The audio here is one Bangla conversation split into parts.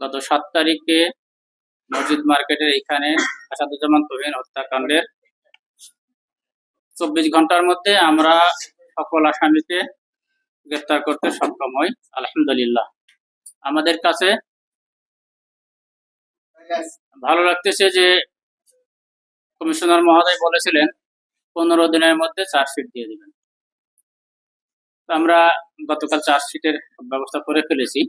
গত সাত তারিখে মসজিদ মার্কেটের এখানে আসাদুজ্জামান তহিন হত্যাকাণ্ডের চব্বিশ ঘণ্টার মধ্যে আমরা সকল আসামিকে গ্রেপ্তার করতে সক্ষম হই, আলহামদুলিল্লাহ। আমাদের কাছে ভালো লাগতেছে যে কমিশনার মহোদয় বলেছিলেন, পনেরো দিনের মধ্যে চার্জশিট দিয়ে দিবেন। আমরা গতকাল চার্জশিটের ব্যবস্থা করে ফেলেছি।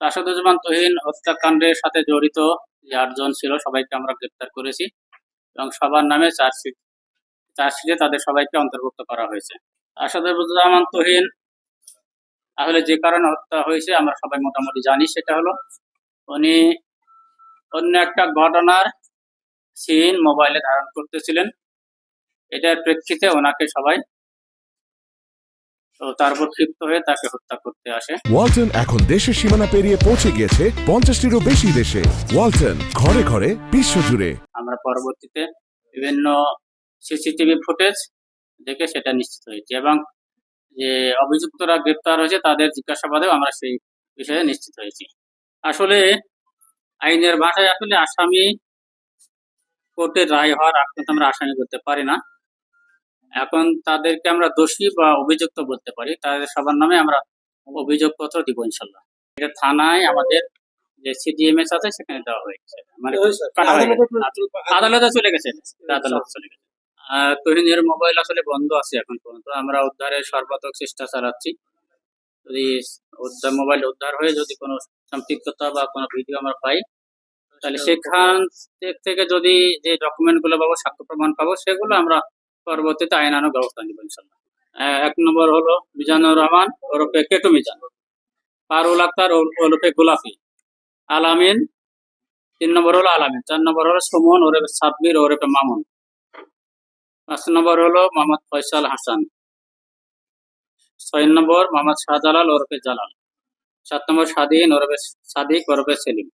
আসাদুজ্জামান তহিন হত্যাকাণ্ডের সাথে জড়িত যে আটজন ছিল, সবাইকে আমরা গ্রেপ্তার করেছি এবং সবার নামে চার্জশিট, চার্জশিটে তাদের সবাইকে অন্তর্ভুক্ত করা হয়েছে। আসাদুজ্জামান তহিন তাহলে যে কারণে হত্যা হয়েছে আমরা সবাই মোটামুটি জানি, সেটা হলো উনি অন্য একটা ঘটনার সিন মোবাইলে ধারণ করতেছিলেন। এটার প্রেক্ষিতে ওনাকে সবাই তো তারপর ক্ষিপ্ত হয়ে তাকে হত্যা করতে আসে। ওয়ালটন এখন দেশের সীমানা পেরিয়ে পৌঁছে গিয়েছে পঞ্চাশটিরও বেশি দেশে। ওয়ালটন ঘরে ঘরে বিশ্বজুড়ে আমরা পরবর্তীতে বিভিন্ন সিসিটিভি ফুটেজ দেখে সেটা নিশ্চিত হয়েছি এবং যে অভিযুক্তরা গ্রেপ্তার হয়েছে তাদের জিজ্ঞাসাবাদেও আমরা সেই বিষয়ে নিশ্চিত হয়েছি। আসলে আইনের ভাষায় আসলে আসামি কোর্টের রায় হওয়ার আগ আমরা আসামি করতে পারি না। এখন তাদেরকে আমরা দোষী বা অভিযুক্ত বলতে পারি। তাদের সবার নামে আমরা অভিযোগপত্র দিব ইনশাল্লাহ। এটা থানায় আমাদের যে সিডিএমএস আছে সেখানে দেওয়া হয়েছে। মানে। আদালতে চলে গেছে। আদালতে চলে গেছে। আহ, তহিনের মোবাইল আসলে বন্ধ আছে এখন পর্যন্ত। আমরা উদ্ধারের সর্বাত্মক চেষ্টা চালাচ্ছি। যদি উদ্ধার মোবাইল উদ্ধার হয়ে যদি কোনো সম্পৃক্ততা বা কোনো ভিডিও আমরা পাই তাহলে সেখান থেকে যদি যে ডকুমেন্টগুলো পাবো সাক্ষ্য প্রমাণ পাবো সেগুলো আমরা পরবর্তীতে আইনানুগ ব্যবস্থা নিব ইনশাল্লাহ এক নম্বর হলো মিজানুর রহমান ওরফে কেটু মিজান। পারুল আক্তার ওর- ওরফে গোলাপি আলামিন, তিন নম্বর হলো আলামিন, চার নম্বর হলো সুমন, ওরফে সাব্বির ওরফে মামুন। পাঁচ নম্বর হলো মোহাম্মদ ফয়সাল হাসান। ছয় নম্বর মোহাম্মদ শাহজালাল, ওরফে জালাল। সাত নম্বর স্বাধীন, ওরফে সাদিক, ওরফে সেলিম।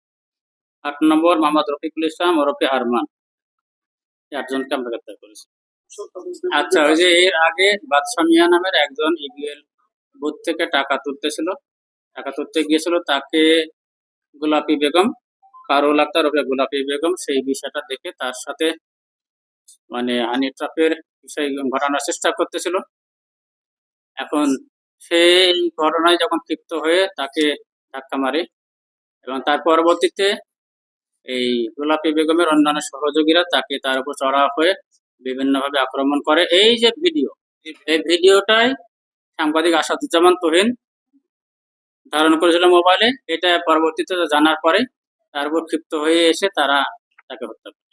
আট নম্বর মোহাম্মদ রফিকুল ইসলাম, ওরফে আরমান। আটজনকে আমরা গ্রেপ্তার করেছি। আচ্ছা ওই যে এর আগে বাদশাহ মিয়া নামের একজন ইবিএল বুথ থেকে টাকা তুলতেছিল। টাকা তুলতে গিয়েছিল তাকে গোলাপি বেগম কারুল আক্তার ওকে গোলাপি বেগম, সেই বিষয়টা দেখে তার সাথে মানে হানি ট্রাপের বিষয় ঘটানোর চেষ্টা করতেছিল। এখন সেই ঘটনায় যখন ক্ষিপ্ত হয়ে তাকে ধাক্কা মারে এবং তার পরবর্তীতে এই গোলাপি বেগমের অন্যান্য সহযোগীরা তাকে তার উপর চড়া হয়ে বিভিন্নভাবে আক্রমণ করে। এই যে ভিডিও, এই ভিডিওটাই সাংবাদিক আসাদুজ্জামান তহিন ধারণ করেছিল মোবাইলে। এটা পরবর্তীতে জানার পরে তার উপর ক্ষিপ্ত হয়ে এসে তারা তাকে হত্যা করে।